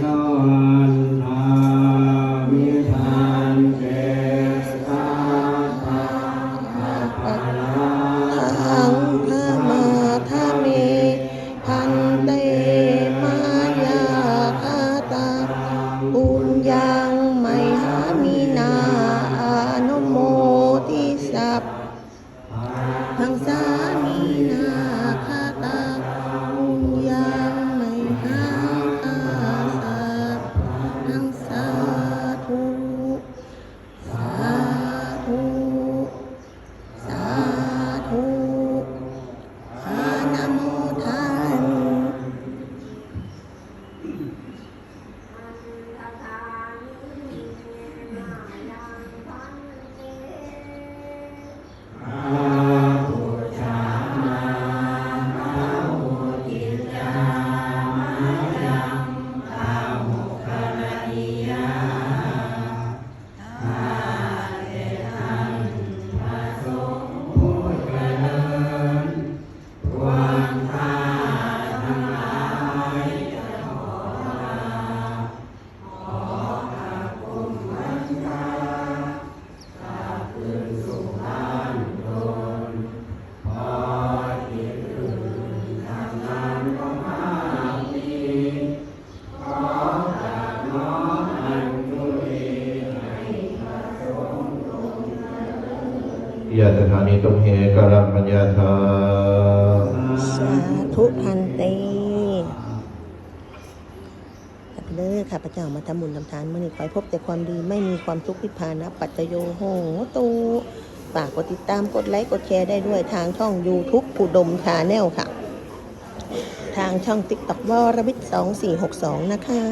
จวันทามิทันเจสาตาภาลาทังพระมาทาเมพันเตมายาคาตาปุญญังไมหามีนาอานุโมทิสัพทังสามีนา ยะตถานิตุมเหกรัมปัญญาธาสาธุพันเตข้าพเจ้าข้าพเจ้ามาทำบุญทำทานเมื่อนี้ขอให้พบแต่ความดีไม่มีความทุกข์พิพานะปัจจโยโหตูฝากกดติดตามกดไลค์กดแชร์ได้ด้วยทางช่อง YouTube ปูดมชาแนลค่ะ ทางช่อง TikTok วรวิทย์2462 นะคะ